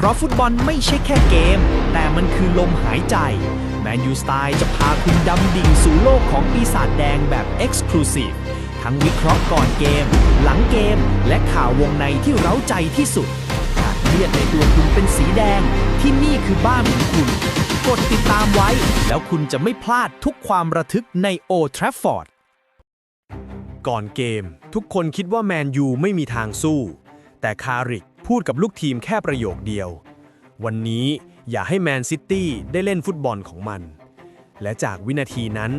เพราะฟุตบอลไม่ใช่แค่เกม แต่มันคือลมหายใจ แมนยูสไตล์จะพาคุณดำดิ่งสู่โลกของปีศาจแดงแบบ Exclusive ทั้งวิเคราะห์ก่อนเกม หลังเกม และข่าววงในที่เร้าใจที่สุดหากเลือดในตัวคุณเป็นสีแดง ที่นี่คือบ้านของคุณ กดติดตามไว้ แล้วคุณจะไม่พลาดทุกความระทึกในโอทราฟฟอร์ดก่อนเกม ทุกคนคิดว่าแมนยูไม่มีทางสู้ แต่คาริก พูดกับลูกทีมแค่ประโยคเดียว วันนี้อย่าให้แมนซิตี้ได้เล่นฟุตบอลของมัน และจากวินาทีนั้น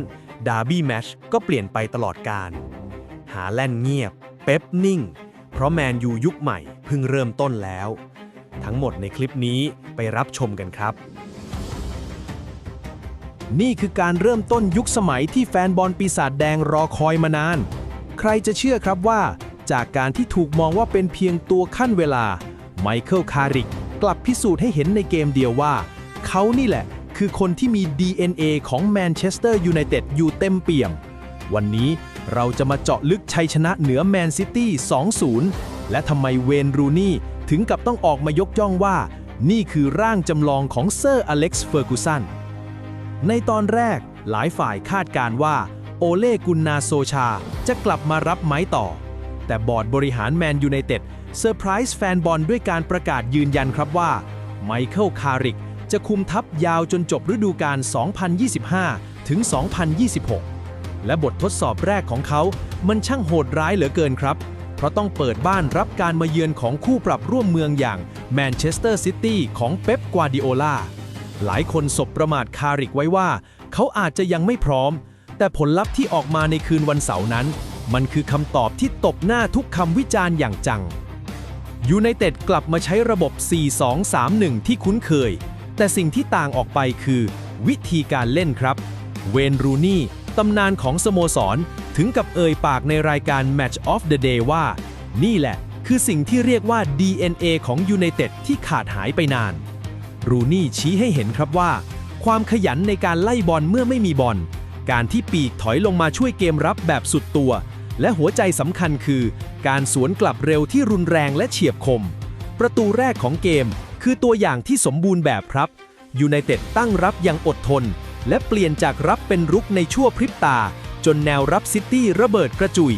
ดาร์บี้แมชก็เปลี่ยนไปตลอดการ หาแล่นเงียบ เป๊ปนิ่ง เพราะแมนยูยุคใหม่เพิ่งเริ่มต้นแล้ว ทั้งหมดในคลิปนี้ไปรับชมกันครับ นี่คือการเริ่มต้นยุคสมัยที่แฟนบอลปีศาจแดงรอคอยมานาน ใครจะเชื่อครับว่า จากการที่ถูกมองว่าเป็นเพียงตัวขั้นเวลา ไมเคิลคาริกกลับพิสูจน์ให้เห็นในเกมเดียวว่า เขานี่แหละคือคนที่มี DNA ของแมนเชสเตอร์ยูไนเต็ดอยู่เต็มเปี่ยม วันนี้เราจะมาเจาะลึกชัยชนะเหนือแมนซิตี้ 2-0 และทำไมเวนรูนี่ถึงกับต้องออกมายกย่องว่า นี่คือร่างจำลองของเซอร์อเล็กซ์เฟอร์กูสันในตอนแรกหลายฝ่ายคาดการณ์ว่า โอเล่กุนนาโซชาจะกลับมารับไม้ต่อ แต่บอร์ดบริหารแมนยูไนเต็ดเซอร์ไพรส์แฟนบอลด้วยการประกาศยืนยันครับว่าไมเคิลคาริกจะคุมทัพยาวจนจบฤดูกาล 2025 ถึง 2026 และบททดสอบแรกของเขา มันช่างโหดร้ายเหลือเกินครับ เพราะต้องเปิดบ้านรับการมาเยือนของคู่ปรับร่วมเมืองอย่างแมนเชสเตอร์ซิตี้ของเป๊ป กวาดิโอลา หลายคนสบประมาทคาริกไว้ว่า เขาอาจจะยังไม่พร้อม แต่ผลลัพธ์ที่ออกมาในคืนวันเสาร์นั้น มันคือคำตอบที่ตบหน้าทุกคำวิจารณ์อย่างจังยูไนเต็ดกลับมาใช้ระบบ 4-2-3-1 ที่คุ้นเคย แต่สิ่งที่ต่างออกไปคือ วิธีการเล่นครับ เวนรูนี่ตำนานของสโมสร ถึงกับเอ่ยปากในรายการ Match of the Day ว่า นี่แหละ คือสิ่งที่เรียกว่า DNA ของยูไนเต็ดที่ขาดหายไปนาน รูนี่ชี้ให้เห็นครับว่า ความขยันในการไล่บอลเมื่อไม่มีบอล การที่ปีกถอยลงมาช่วยเกมรับแบบสุดตัว และหัวใจสำคัญคือ การสวนกลับเร็วที่รุนแรงและเฉียบคม ประตูแรกของเกมคือตัวอย่างที่สมบูรณ์แบบครับยูไนเต็ดตั้งรับอย่างอดทน และเปลี่ยนจากรับเป็นรุกในชั่วพริบตา จนแนวรับซิตี้ระเบิดกระจุย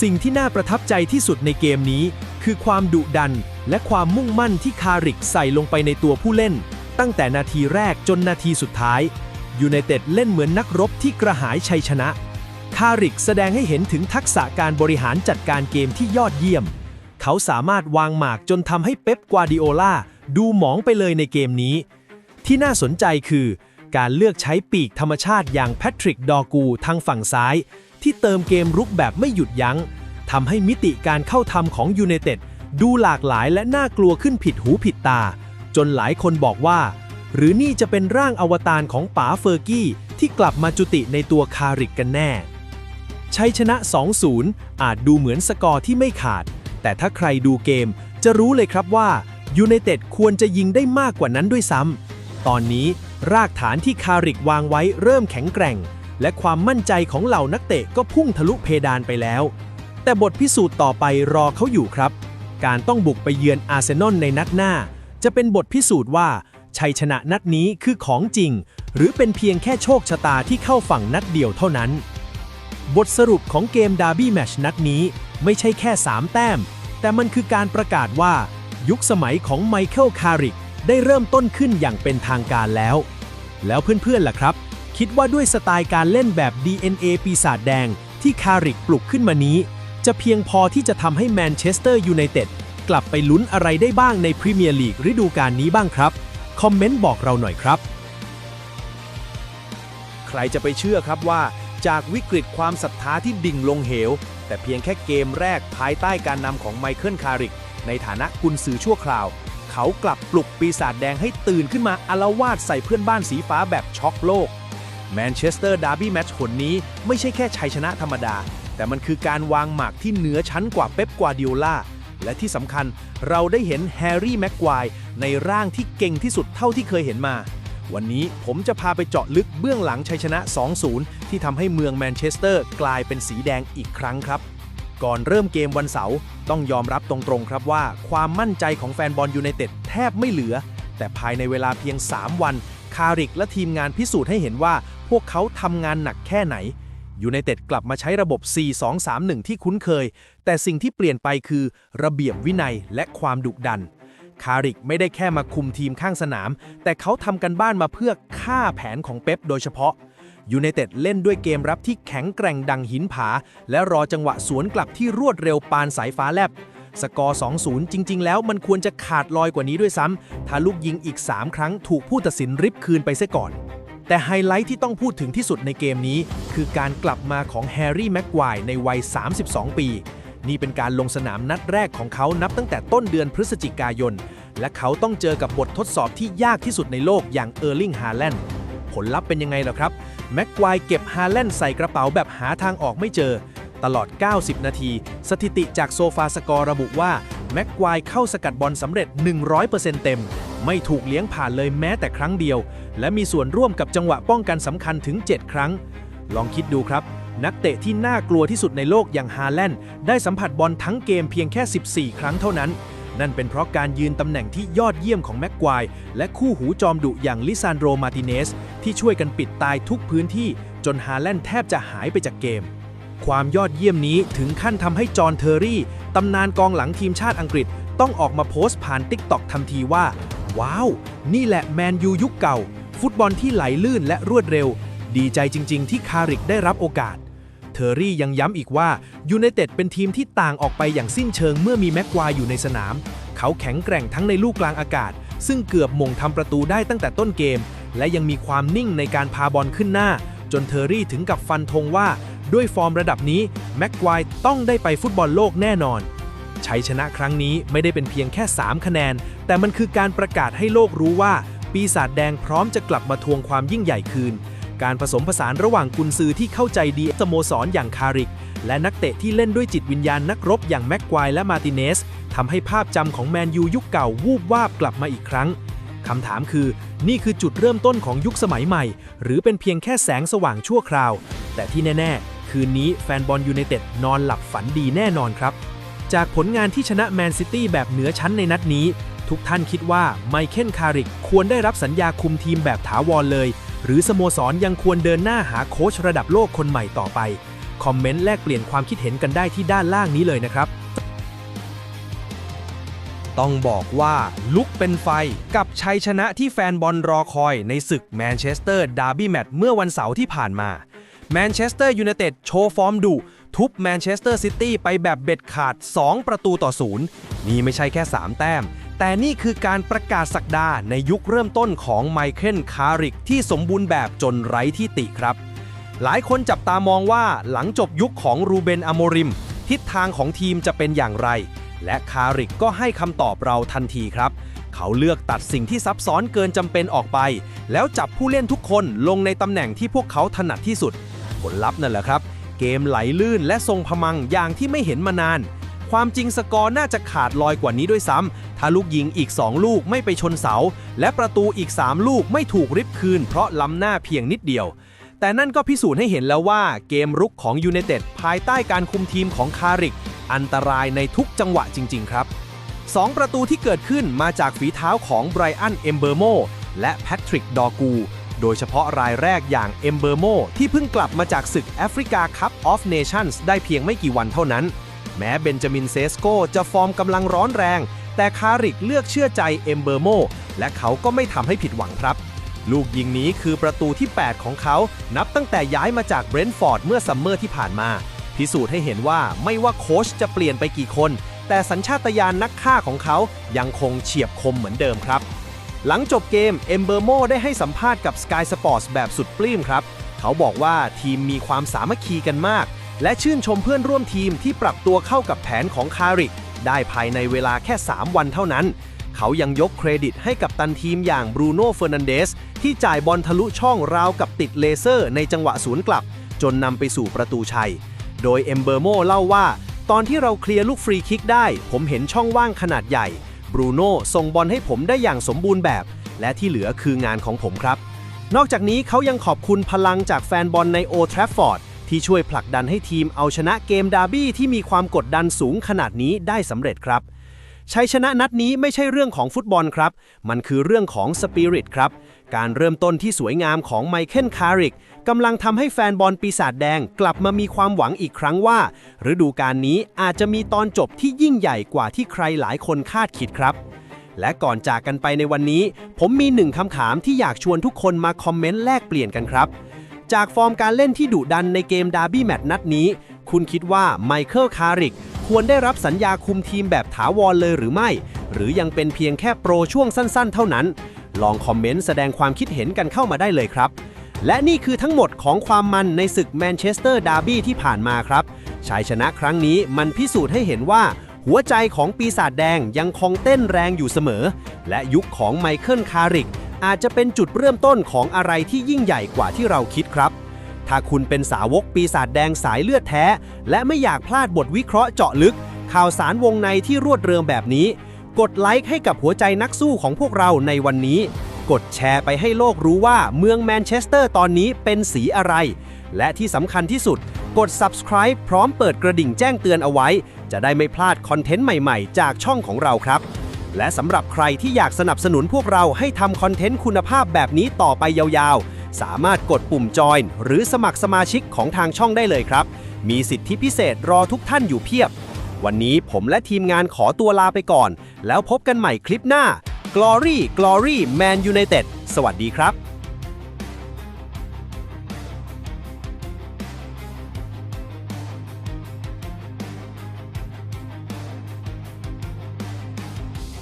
สิ่งที่น่าประทับใจที่สุดในเกมนี้ คือความดุดัน และความมุ่งมั่นที่คาริกใส่ลงไปในตัวผู้เล่น ตั้งแต่นาทีแรกจนนาทีสุดท้ายยูไนเต็ดเล่นเหมือนนักรบที่กระหายชัยชนะ คาริกแสดงให้เห็นถึงทักษะการบริหารจัดการเกมที่ยอดเยี่ยม เขาสามารถวางหมากจนทำให้เป๊ปกวาดิโอลาดูหมองไปเลยในเกมนี้ ที่น่าสนใจคือ การเลือกใช้ปีกธรรมชาติอย่างแพทริกดอกูทางฝั่งซ้าย ที่เติมเกมรุกแบบไม่หยุดยัง้งทำให้มิติการเข้าทำของยูไนเต็ดดูหลากหลายและน่ากลัวขึ้นผิดหูผิดตา จนหลายคนบอกว่า หรือนี่จะเป็นร่างอวตารของป๋าเฟอร์กี้ที่กลับมาจุติในตัวคาริกกันแน่ ชัยชนะ 2-0 อาจดูเหมือนสกอร์ที่ไม่ขาด แต่ถ้าใครดูเกมจะรู้เลยครับว่ายูไนเต็ดควรจะยิงได้มากกว่านั้นด้วยซ้ำ ตอนนี้รากฐานที่คาริกวางไว้เริ่มแข็งแกร่ง และความมั่นใจของเหล่านักเตะก็พุ่งทะลุเพดานไปแล้ว แต่บทพิสูจน์ต่อไปรอเขาอยู่ครับ การต้องบุกไปเยือนอาร์เซนอลในนัดหน้า จะเป็นบทพิสูจน์ว่า ชัยชนะนัดนี้คือของจริง หรือเป็นเพียงแค่โชคชะตาที่เข้าฝั่งนัดเดียวเท่านั้น บทสรุปของเกมดาร์บี้แมชนัดนี้ไม่ใช่แค่ 3 แต้ม แต่มันคือการประกาศว่า ยุคสมัยของไมเคิลคาริกได้เริ่มต้นขึ้นอย่างเป็นทางการแล้ว แล้วเพื่อนๆล่ะครับ คิดว่าด้วยสไตล์การเล่นแบบ DNA ปีศาจแดงที่คาริกปลุกขึ้นมานี้ จะเพียงพอที่จะทำให้แมนเชสเตอร์ยูไนเต็ดกลับไปลุ้นอะไรได้บ้างในพรีเมียร์ลีกฤดูกาลนี้บ้างครับ คอมเมนต์บอกเราหน่อยครับ ใครจะไปเชื่อครับว่า จากวิกฤตความศรัทธาที่ดิ่งลงเหว แต่เพียงแค่เกมแรกภายใต้การนำของไมเคิลคาริก ในฐานะกุนซือชั่วคราว เขากลับปลุกปีศาจแดงให้ตื่นขึ้นมาอาละวาดใส่เพื่อนบ้านสีฟ้าแบบช็อกโลกแมนเชสเตอร์ดาร์บี้แมตช์หนนี้ไม่ใช่แค่ชัยชนะธรรมดา แต่มันคือการวางหมากที่เหนือชั้นกว่าเป๊ปกวาดิโอลาและที่สำคัญเราได้เห็นแฮร์รี่แม็กควายในร่างที่เก่งที่สุดเท่าที่เคยเห็นมา วันนี้ผมจะพาไปเจาะลึกเบื้องหลังชัยชนะ 2-0 ที่ทำให้เมืองแมนเชสเตอร์กลายเป็นสีแดงอีกครั้งครับ ก่อนเริ่มเกมวันเสาร์ต้องยอมรับตรงๆครับว่าความมั่นใจของแฟนบอลยูไนเต็ดแทบไม่เหลือ แต่ภายในเวลาเพียง 3 วัน คาริกและทีมงานพิสูจน์ให้เห็นว่า พวกเขาทำงานหนักแค่ไหนยูไนเต็ดกลับมาใช้ระบบ 4-2-3-1 ที่คุ้นเคย แต่สิ่งที่เปลี่ยนไปคือ ระเบียบวินัยและความดุดัน คาริกไม่ได้แค่มาคุมทีมข้างสนาม แต่เขาทำกันบ้านมาเพื่อฆ่าแผนของเป๊ปโดยเฉพาะยูไนเต็ดเล่นด้วยเกมรับที่แข็งแกร่งดังหินผา และรอจังหวะสวนกลับที่รวดเร็วปานสายฟ้าแลบ สกอร์ 2-0 จริง ๆ แล้วมันควรจะขาดลอยกว่านี้ด้วยซ้ำ ถ้าลูกยิงอีก 3 ครั้งถูกผู้ตัดสินริบคืนไปเสียก่อน แต่ไฮไลท์ที่ต้องพูดถึงที่สุดในเกมนี้ คือการกลับมาของแฮร์รี่แม็กควายในวัย 32 ปี นี่เป็นการลงสนามนัดแรกของเขานับตั้งแต่ต้นเดือนพฤศจิกายน และเขาต้องเจอกับบททดสอบที่ยากที่สุดในโลกอย่างเออร์ลิงฮาแลนด์ผลลัพธ์เป็นยังไงล่ะครับ แม็กควายเก็บฮาแลนด์ใส่กระเป๋าแบบหาทางออกไม่เจอ ตลอด 90 นาที สถิติจากโซฟาสกอร์ระบุว่า แม็กควายเข้าสกัดบอลสำเร็จ 100%เต็ม ไม่ถูกเลี้ยงผ่านเลยแม้แต่ครั้งเดียว และมีส่วนร่วมกับจังหวะป้องกันสำคัญถึง 7 ครั้ง ลองคิดดูครับ นักเตะที่น่ากลัวที่สุดในโลกอย่างฮาแลนด์ได้สัมผัสบอลทั้งเกมเพียงแค่ 14 ครั้งเท่านั้น นั่นเป็นเพราะการยืนตำแหน่งที่ยอดเยี่ยมของแม็กควาย และคู่หูจอมดุอย่างลิซานโดมาติเนส ที่ช่วยกันปิดตายทุกพื้นที่ จนฮาแลนด์แทบจะหายไปจากเกม ความยอดเยี่ยมนี้ถึงขั้นทำให้จอห์นเทอร์รี่ตำนานกองหลังทีมชาติอังกฤษ ต้องออกมาโพสต์ผ่านติ๊กต็อกทันทีว่า ว้าว นี่แหละแมนยูยุคเก่า ฟุตบอลที่ไหลลื่นและรวดเร็วดีใจจริง ๆ ที่คาริกได้รับโอกาส เทอร์รี่ยังย้ำอีกว่ายูไนเต็ดเป็นทีมที่ต่างออกไปอย่างสิ้นเชิงเมื่อมีแม็กควายอยู่ในสนาม เขาแข็งแกร่งทั้งในลูกกลางอากาศ ซึ่งเกือบมงทำประตูได้ตั้งแต่ต้นเกม และยังมีความนิ่งในการพาบอลขึ้นหน้า จนเทอร์รี่ถึงกับฟันธงว่า ด้วยฟอร์มระดับนี้แม็กควายต้องได้ไปฟุตบอลโลกแน่นอนชัยชนะครั้งนี้ไม่ได้เป็นเพียงแค่ 3 คะแนน แต่มันคือการประกาศให้โลกรู้ว่า ปีศาจแดงพร้อมจะกลับมาทวงความยิ่งใหญ่คืน การผสมผสานระหว่างกุนซือที่เข้าใจดีสโมสรอย่างคาริก และนักเตะที่เล่นด้วยจิตวิญญาณนักรบอย่างแม็กควายและมาติเนสทำให้ภาพจำของแมนยูยุคเก่าวูบวาบกลับมาอีกครั้งคำถามคือ นี่คือจุดเริ่มต้นของยุคสมัยใหม่ หรือเป็นเพียงแค่แสงสว่างชั่วคราว แต่ที่แน่ ๆ คืนนี้แฟนบอลยูไนเต็ดนอนหลับฝันดีแน่นอนครับ จากผลงานที่ชนะแมนซิตี้แบบเหนือชั้นในนัดนี้ ทุกท่านคิดว่าไมเคิลคาริกควรได้รับสัญญาคุมทีมแบบถาวรเลย หรือสโมสรยังควรเดินหน้าหาโค้ชระดับโลกคนใหม่ต่อไป คอมเมนต์แลกเปลี่ยนความคิดเห็นกันได้ที่ด้านล่างนี้เลยนะครับ ต้องบอกว่าลุกเป็นไฟกับชัยชนะที่แฟนบอลรอคอยในศึกแมนเชสเตอร์ดาร์บี้แมตช์เมื่อวันเสาร์ที่ผ่านมาแมนเชสเตอร์ยูไนเต็ดโชว์ฟอร์มดุทุบแมนเชสเตอร์ซิตี้ไปแบบเบ็ดขาด 2 ประตูต่อศูนย์นี่ไม่ใช่แค่ 3 แต้ม แต่นี่คือการประกาศสักดาในยุคเริ่มต้นของไมเคิลคาริกที่สมบูรณ์แบบจนไร้ที่ติครับ หลายคนจับตามองว่าหลังจบยุคของรูเบนอโมริม ทิศทางของทีมจะเป็นอย่างไร และคาริกก็ให้คำตอบเราทันทีครับ เขาเลือกตัดสิ่งที่ซับซ้อนเกินจำเป็นออกไป แล้วจับผู้เล่นทุกคนลงในตำแหน่งที่พวกเขาถนัดที่สุด ผลลัพธ์นั่นแหละครับ เกมไหลลื่นและทรงพมังอย่างที่ไม่เห็นมานาน ความจริงสกอร์น่าจะขาดลอยกว่านี้ด้วยซ้ำ ถ้าลูกยิงอีก 2 ลูกไม่ไปชนเสา และประตูอีก 3 ลูกไม่ถูกริบคืน เพราะล้ำหน้าเพียงนิดเดียว แต่นั่นก็พิสูจน์ให้เห็นแล้วว่าเกมรุกของยูไนเต็ดภายใต้การคุมทีมของคาริก อันตรายในทุกจังหวะจริง ๆ ครับ2ประตูที่เกิดขึ้นมาจากฝีเท้าของไบรอัน เอมเบอร์โม และแพทริก ดอกู โดยเฉพาะรายแรกอย่างเอมเบอร์โมที่เพิ่งกลับมาจากศึกแอฟริกาคัพออฟเนชั่นส์ได้เพียงไม่กี่วันเท่านั้น แม้เบนจามินเซสโกจะฟอร์มกำลังร้อนแรง แต่คาริกเลือกเชื่อใจเอมเบอร์โม และเขาก็ไม่ทำให้ผิดหวังครับ ลูกยิงนี้คือประตูที่ 8 ของเขา นับตั้งแต่ย้ายมาจากเบรนท์ฟอร์ดเมื่อซัมเมอร์ที่ผ่านมา พิสูจน์ให้เห็นว่าไม่ว่าโค้ชจะเปลี่ยนไปกี่คน แต่สัญชาตญาณนักฆ่าของเขายังคงเฉียบคมเหมือนเดิมครับ หลังจบเกมเอมเบอร์โมได้ให้สัมภาษณ์กับ Sky Sports แบบสุดปลื้มครับ เขาบอกว่าทีมมีความสามัคคีกันมาก และชื่นชมเพื่อนร่วมทีมที่ปรับตัวเข้ากับแผนของคาริก ได้ภายในเวลาแค่ 3 วันเท่านั้น เขายังยกเครดิตให้กับตันทีมอย่างบรูโน่เฟอร์นันเดสที่จ่ายบอลทะลุช่องราวกับติดเลเซอร์ในจังหวะสวนกลับ จนนำไปสู่ประตูชัย โดยเอมเบอร์โมเล่าว่า ตอนที่เราเคลียร์ลูกฟรีคิกได้ ผมเห็นช่องว่างขนาดใหญ่บรูโน่ส่งบอลให้ผมได้อย่างสมบูรณ์แบบ และที่เหลือคืองานของผมครับ นอกจากนี้เขายังขอบคุณพลังจากแฟนบอลในโอทราฟฟอร์ด ที่ช่วยผลักดันให้ทีมเอาชนะเกมดาร์บี้ที่มีความกดดันสูงขนาดนี้ได้สำเร็จครับชัยชนะนัดนี้ไม่ใช่เรื่องของฟุตบอลครับ มันคือเรื่องของสปิริตครับ การเริ่มต้นที่สวยงามของไมเคิลคาริกกำลังทำให้แฟนบอลปีศาจแดงกลับมามีความหวังอีกครั้งว่า ฤดูกาลนี้อาจจะมีตอนจบที่ยิ่งใหญ่กว่าที่ใครหลายคนคาดคิดครับ และก่อนจากกันไปในวันนี้ ผมมีหนึ่งคำถามที่อยากชวนทุกคนมาคอมเมนต์แลกเปลี่ยนกันครับ จากฟอร์มการเล่นที่ดุดันในเกมดาร์บี้แมตช์นัดนี้ คุณคิดว่าไมเคิลคาริกควรได้รับสัญญาคุมทีมแบบถาวรเลยหรือไม่ หรือยังเป็นเพียงแค่โปรช่วงสั้นๆ เท่านั้น ลองคอมเมนต์แสดงความคิดเห็นกันเข้ามาได้เลยครับ และนี่คือทั้งหมดของความมันในศึกแมนเชสเตอร์ดาร์บี้ที่ผ่านมาครับชัยชนะครั้งนี้มันพิสูจน์ให้เห็นว่าหัวใจของปีศาจแดงยังคงเต้นแรงอยู่เสมอ และยุคของไมเคิลคาริก อาจจะเป็นจุดเริ่มต้นของอะไรที่ยิ่งใหญ่กว่าที่เราคิดครับ ถ้าคุณเป็นสาวกปีศาจแดงสายเลือดแท้ และไม่อยากพลาดบทวิเคราะห์เจาะลึก ข่าวสารวงในที่รวดเรืองแบบนี้ กดไลค์ให้กับหัวใจนักสู้ของพวกเราในวันนี้ กดแชร์ไปให้โลกรู้ว่าเมืองแมนเชสเตอร์ตอนนี้เป็นสีอะไร และที่สำคัญที่สุด กด subscribe พร้อมเปิดกระดิ่งแจ้งเตือนเอาไว้ จะได้ไม่พลาดคอนเทนต์ใหม่ ๆ จากช่องของเราครับ และสำหรับใครที่อยากสนับสนุนพวกเราให้ทำคอนเทนต์คุณภาพแบบนี้ต่อไปยาวๆ สามารถกดปุ่มจอยหรือสมัครสมาชิกของทางช่องได้เลยครับ มีสิทธิพิเศษรอทุกท่านอยู่เพียบ วันนี้ผมและทีมงานขอตัวลาไปก่อน แล้วพบกันใหม่คลิปหน้า Glory Glory Man United สวัสดีครับ